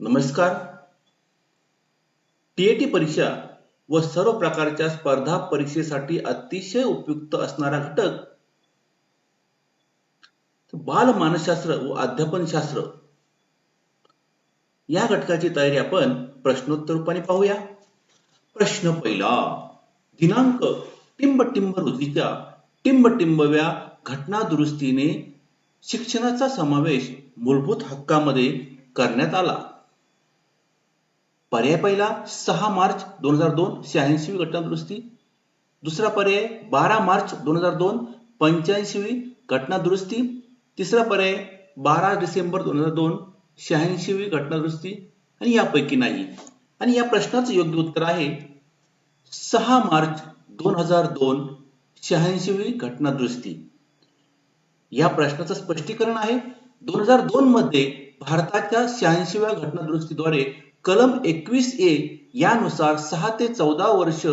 नमस्कार. टीएटी परीक्षा व सर्व प्रकारच्या स्पर्धा परीक्षेसाठी अतिशय उपयुक्त असणारा घटक बाल मानसशास्त्र व अध्यापनशास्त्र. या घटकाची तयारी आपण प्रश्नोत्तर रूपाने पाहूया. प्रश्न पहिला दिनांक टिंबटिंब रोजीच्या टिंबटिंबव्या घटना दुरुस्तीने शिक्षणाचा समावेश मूलभूत हक्कामध्ये करण्यात आला. पर्याय पहिला सहा मार्च दोन हजार दोन शहाऐंशीवी घटना दुरुस्ती दुसरा पर्याय बारा मार्च दोन हजार दोन पंच्याऐंशीवी घटना दुरुस्ती तिसरा पर्याय बारा डिसेंबर दोन हजार दोन शहाऐंशीवी घटना दुरुस्ती आणि यापैकी नाही. आणि या प्रश्नाचं योग्य उत्तर आहे सहा मार्च दोन हजार दोन शहाऐंशीवी घटना दुरुस्ती या प्रश्नाचं स्पष्टीकरण आहे दोन हजार दोन मध्ये भारताच्या शहाऐंशीव्या घटना दुरुस्तीद्वारे कलम एकवीस ए यानुसार सहा ते चौदा वर्ष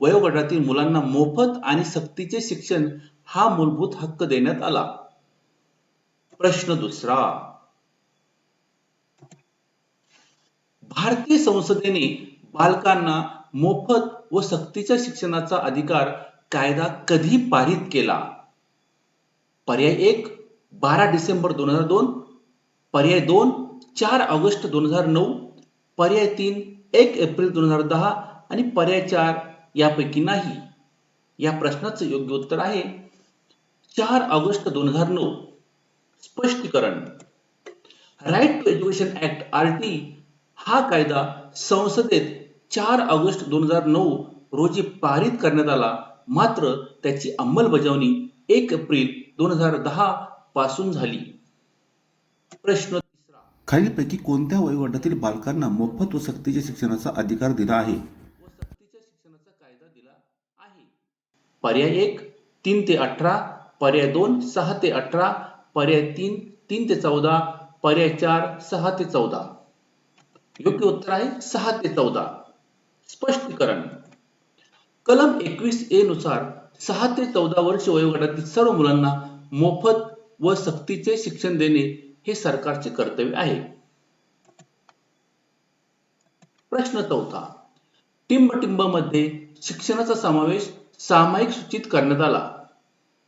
वयोगटातील मुलांना मोफत आणि सक्तीचे शिक्षण हा मूलभूत हक्क देण्यात आला. प्रश्न दुसरा. भारतीय संसदेने बालकांना मोफत व सक्तीच्या शिक्षणाचा अधिकार कायदा कधी पारित केला? पर्याय एक बारा डिसेंबर दोन हजार दोन. पर्याय दोन चार ऑगस्ट दोन हजार नऊ. पर्याय तीन एक एप्रिल दोन हजार दहा आणि पर्याय चार यापैकी नाही. या प्रश्नाचं योग्य उत्तर आहे चार ऑगस्ट दोन हजार नऊ. स्पष्टीकरण. Right to education act R T हा कायदा संसदेत चार ऑगस्ट दोन हजार नऊ रोजी पारित करण्यात आला. मात्र त्याची अंमलबजावणी एक एप्रिल दोन हजार दहा पासून झाली. प्रश्न खालीलपैकी कोणत्या वयोगटातील बालकांना मोफत व सक्तीच्या शिक्षणाचा अधिकार दिला आहे? शिक्षणाचा कायदा दिला आहे. पर्याय एक तीन ते अठरा. पर्याय दोन सहा ते अठरा. पर्याय तीन तीन ते चौदा. पर्याय चार सहा ते चौदा. योग्य उत्तर आहे सहा ते चौदा. स्पष्टीकरण. कलम एकवीस ए नुसार सहा ते चौदा वर्ष वयोगटातील सर्व मुलांना मोफत व सक्तीचे शिक्षण देणे हे सरकारचे कर्तव्य आहे. प्रश्न चौथा टिंबटिंबमध्ये शिक्षणाचा समावेश सामायिक सूचित करण्यात आला.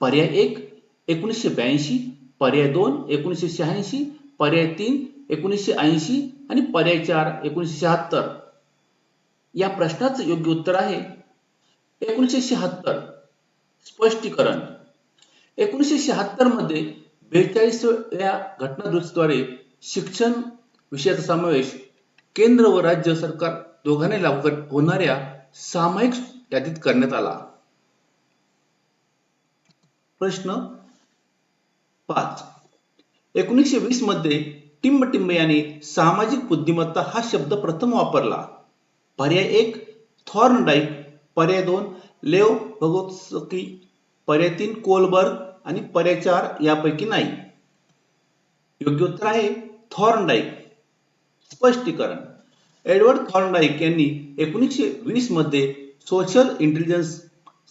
पर्याय एक एकोणीसशे ब्याऐंशी पर्याय दोन एकोणीसशे शहाऐंशी पर्याय तीन एकोणीसशे ऐंशी आणि पर्याय चार एकोणीसशे शहात्तर. या प्रश्नाचं योग्य उत्तर आहे एकोणीसशे शहात्तर. स्पष्टीकरण एकोणीसशे शहात्तरमध्ये बेचाळीसव्या घटनादुरुस्तीद्वारे शिक्षण विषयाचा समावेश केंद्र व राज्य सरकार दोघांनी लागू होणाऱ्या सामायिक यादीत करण्यात आला. प्रश्न पाच. एकोणीसशे वीसमध्ये टिंबटिंब याने सामाजिक बुद्धिमत्ता हा शब्द प्रथम वापरला. पर्याय एक थॉर्नडाईक. पर्याय दोन लेव भगोत्सकी पर्याय तीन कोलबर्ग. आणि पर्याचार यापैकी नाही. योग्य उत्तर आहे थॉर्नडाईक. स्पष्टीकरण. एडवर्ड थॉर्नडाईक यांनी एकोणीसशे वीसमध्ये सोशल इंटेलिजन्स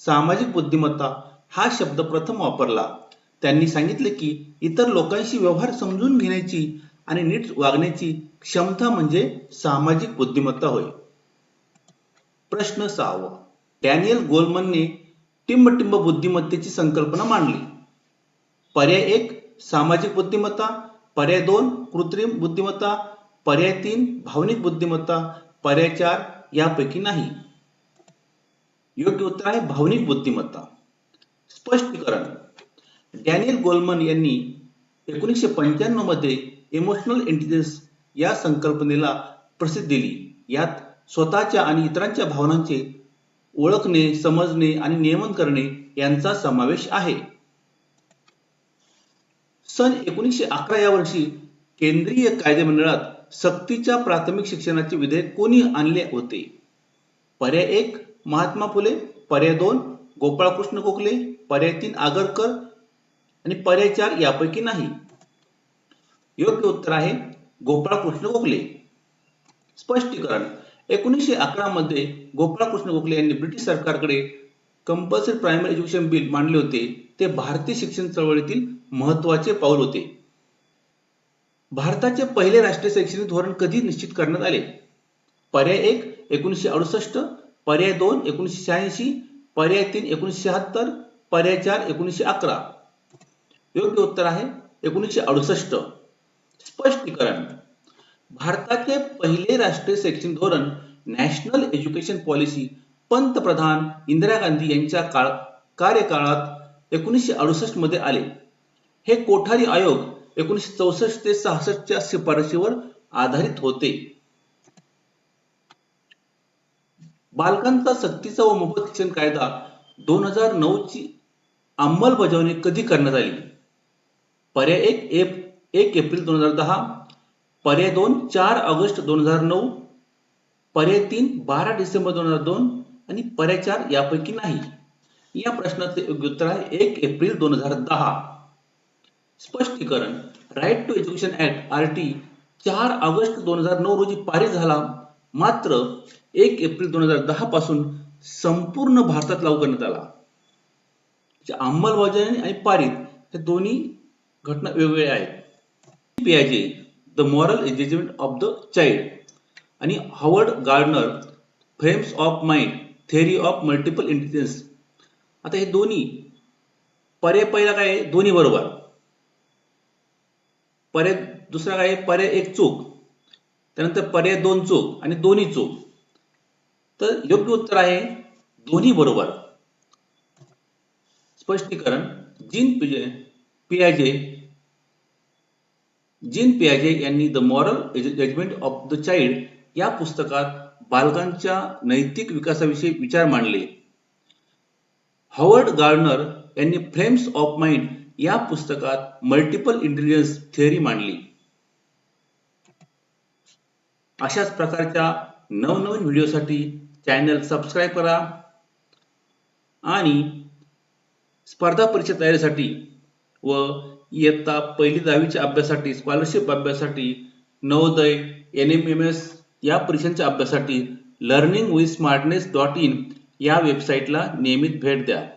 सामाजिक बुद्धिमत्ता हा शब्द प्रथम वापरला. त्यांनी सांगितले की इतर लोकांशी व्यवहार समजून घेण्याची आणि नीट वागण्याची क्षमता म्हणजे सामाजिक बुद्धिमत्ता होय. प्रश्न सहावा. डॅनियल गोलमनने टिंबटिंब बुद्धिमत्तेची संकल्पना मांडली. पर्याय एक सामाजिक बुद्धिमत्ता. पर्याय दोन कृत्रिम बुद्धिमत्ता. पर्याय तीन भावनिक बुद्धिमत्ता. पर्याय चार यापैकी नाही. योग्य उत्तर आहे भावनिक बुद्धिमत्ता. स्पष्टीकरण. डॅनियल गोलमन यांनी एकोणीसशे पंच्याण्णवमध्ये इमोशनल इंटेलिजन्स या संकल्पनेला प्रसिद्धी दिली. यात स्वतःच्या आणि इतरांच्या भावनांचे ओळखणे समजणे आणि नियमन करणे यांचा समावेश आहे. सन एकोणीसशे अकरा या वर्षी केंद्रीय कायदेमंडळात सक्तीच्या प्राथमिक शिक्षणाचे विधेयक कोणी आणले होते? पर्याय एक महात्मा फुले. पर्याय दोन गोपाळकृष्ण गोखले. पर्याय तीन आगरकर. आणि पर्याय चार यापैकी नाही. योग्य उत्तर आहे गोपाळकृष्ण गोखले. स्पष्टीकरण एकोणीसशे अकरा मध्ये गोपाळकृष्ण गोखले यांनी ब्रिटिश सरकारकडे कंपल्सरी प्रायमरी एज्युकेशन बिल मांडले होते. ते भारतीय शिक्षण चळवळीतील महत्त्वाचे पाऊल होते. भारताचे पहिले राष्ट्रीय शैक्षणिक धोरण कधी निश्चित करण्यात आले? पर्याय एक एकोणीसशे अडुसष्ट पर्याय दोन एकोणीसशे शहाऐंशी पर्याय तीन एकोणीसशे शहात्तर पर्याय चार एकोणीसशे अकरा. योग्य उत्तर आहे एकोणीसशे अडुसष्ट. स्पष्टीकरण. भारताचे पहिले राष्ट्रीय शैक्षणिक धोरण नॅशनल एज्युकेशन पॉलिसी पंतप्रधान इंदिरा गांधी यांच्या काळ कार्यकाळात एकोणीसशे अडुसष्टमध्ये आले. हे कोठारी आयोग एकोणीसशे चौसष्ट ते सहासष्टच्या शिफारशीवर आधारित होते. बालकांचा सक्तीचा व मोफत शिक्षण कायदा दोन हजार नऊ ची अंमलबजावणी कधी करण्यात आली? पर्याय एक एप एक एप्रिल दोन हजार दहा पर्याय दोन चार ऑगस्ट दोन हजार नऊ पर्याय तीन बारा डिसेंबर दोन हजार दोन आणि पर्याय चार यापैकी नाही. या प्रश्नाचे योग्य उत्तर आहे एक एप्रिल दोन हजार दहा. स्पष्टीकरण. Right to education act R T चार ऑगस्ट दोन हजार नऊ रोजी पारित झाला. मात्र एक एप्रिल दोन हजार दहा पासून संपूर्ण भारतात लागू करण्यात आला. अंमलबजावणी आणि पारित हे दोन्ही घटना वेगवेगळ्या आहेत. पियाजे the moral judgement of the child आणि Howard Gardner frames of mind theory of multiple intelligence आता हे दोन्ही पर्याय पहिला काय आहे? दोन्ही बरोबर. पर्याय दुसरा काय? आहे पर्याय एक चूक. त्यानंतर पर्याय दोन चूक आणि दोन्ही चूक. तर योग्य उत्तर आहे दोन्ही बरोबर. स्पष्टीकरण जीन पिजे पियाजे जीन पियाजे यांनी the moral judgement of the child या पुस्तकात बालकांच्या नैतिक विकासाविषयी विचार मांडले. हॉवर्ड गार्डनर यांनी फ्रेम्स ऑफ माइंड या पुस्तकात मल्टिपल इंटेलिजन्स थिअरी मांडली. अशाच प्रकारच्या नवनवीन व्हिडिओसाठी चॅनल सबस्क्राईब करा आणि स्पर्धा परीक्षा तयारीसाठी व इयत्ता पहिली दहावीच्या अभ्यासासाठी स्कॉलरशिप अभ्यासासाठी Navodaya N M M S या परीक्षांच्या अभ्यासासाठी learning with smartness dot in या वेबसाईटला नियमित भेट द्या.